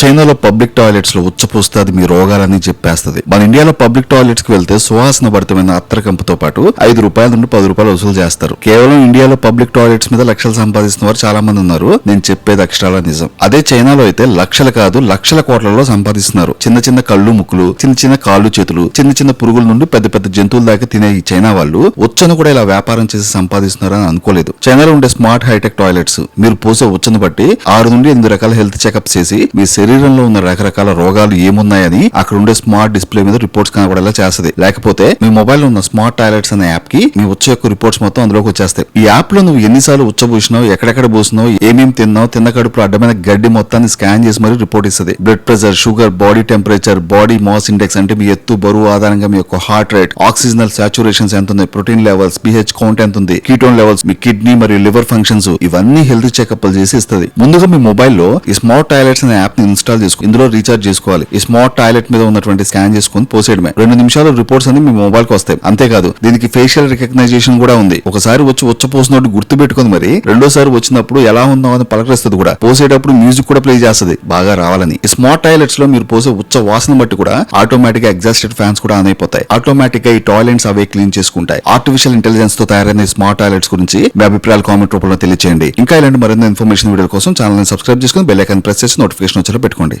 చైనాలో పబ్లిక్ టాయిలెట్స్లో ఉచ్చపోస్తే మీ రోగాలని చెప్పేస్తది. మన ఇండియాలో పబ్లిక్ టాయిలెట్స్కి వెళ్తే సువాసన భరితమైన అత్తరకంపుతో పాటు ఐదు రూపాయల నుండి పది రూపాయలు వసూలు చేస్తారు. కేవలం ఇండియాలో పబ్లిక్ టాయిలెట్స్ మీద లక్షలు సంపాదిస్తున్న వారు చాలా మంది ఉన్నారు. నేను చెప్పేది అక్షరాల నిజం. అదే చైనాలో అయితే లక్షలు కాదు లక్షల కోట్లలో సంపాదిస్తున్నారు. చిన్న చిన్న కళ్ళు ముక్కులు చిన్న చిన్న కాళ్ళు చేతులు చిన్న చిన్న పురుగుల నుండి పెద్ద పెద్ద జంతువుల దాకా తినే ఈ చైనా వాళ్ళు ఉచ్చను కూడా ఇలా వ్యాపారం చేసి సంపాదిస్తున్నారని అనుకోలేదు. చైనాలో ఉండే స్మార్ట్ హైటెక్ టాయిలెట్స్ మీరు పోసే ఉచ్చను బట్టి ఆరు నుండి ఎనిమిది రకాల హెల్త్ చెకప్ చేసి మీ శరీరంలో ఉన్న రకరకాల రోగాలు ఏమున్నాయని అక్కడ ఉండే స్మార్ట్ డిస్ప్లే మీద రిపోర్ట్స్ కనబడేలా చేస్తుంది. లేకపోతే మీ మొబైల్లో ఉన్న స్మార్ట్ టాయిలెట్స్ అనే యాప్కి మీ ఉచ్చ యొక్క రిపోర్ట్స్ మొత్తం అందులోకి వచ్చేస్తాయి. ఈ యాప్లో నువ్వు ఎన్నిసార్లు ఉచ్చబూసినావు ఎక్కడెక్కడ పూసినావు ఏమేమి తిన్నావు తిన్న కడుపులో అడ్డమైన గడ్డి మొత్తాన్ని స్కాన్ చేసి మరి రిపోర్ట్ ఇస్తుంది. Blood pressure sugar body temperature body mass index అంటే మీ ఎత్తు బరువు ఆధారంగా మీ యొక్క హార్ట్ రేట్ ఆక్సిజనల్ సాచురేషన్స్ ఎంత ఉంది ప్రోటీన్ లెవెల్స్ పిహెచ్ కౌంట్ ఎంత ఉంది కీటోన్ లెవెల్స్ మీ కిడ్నీ మరియు లివర్ ఫంక్షన్స్ ఇవన్నీ హెల్త్ చెకప్లు చేసి ఇస్తుంది. ముందుగా మీ మొబైల్లో ఈ స్మార్ట్ టాయిలెట్స్ అనే యాప్ని ఇన్స్టాల్ చేసుకుని ఇందులో రీఛార్జ్ చేసుకోవాలి. ఈ స్మార్ట్ టాయిలెట్ మీద ఉన్నటువంటి స్కాన్ చేసుకుని పోసేయడమే. రెండు నిమిషాలు రిపోర్ట్స్ అన్ని మీ మొబైల్కి వస్తాయి. అంతేకాదు దీనికి ఫేషియల్ రికగ్నైజేషన్ కూడా ఉంది. ఒకసారి వచ్చి ఉచ్చపోసినట్టు గుర్తు పెట్టుకుని మరి రెండోసారి వచ్చినప్పుడు ఎలా ఉందాం అని పలకరిస్తుంది కూడా. పోసేటప్పుడు మ్యూజిక్ కూడా ప్లే చేస్తుంది. బాగా రావాలని. ఈ స్మార్ట్ టాయిలెట్స్లో మీరు పోసే ఉచ్చ వాసన బట్టి కూడా ఆటోమేటిక్గా ఎగ్జాస్టెడ్ ఫ్యాన్స్ కూడా ఆన్ అయిపోతాయి. ఆటోమేటిక్గా ఈ టాయిలెట్స్ అవే క్లీన్ చేసుకుంటాయి. ఆర్టిఫిషియల్ ఇంటెలిజెన్స్తో తయారైన స్మార్ట్ టాయిలెట్స్ గురించి మీ అభిప్రాయాలు కామెంట్ రూపంలో తెలియజేయండి ఇంకా ఇలాంటి మరిన్ని ఇన్ఫర్మేషన్ వీడియో కోసం ఛానల్ని సబ్స్క్రైబ్ చేసుకుని బెల్ ఐకాన్ ప్రెస్ చేసి నోటిఫికేషన్ వచ్చేలా పెట్టుకోండి.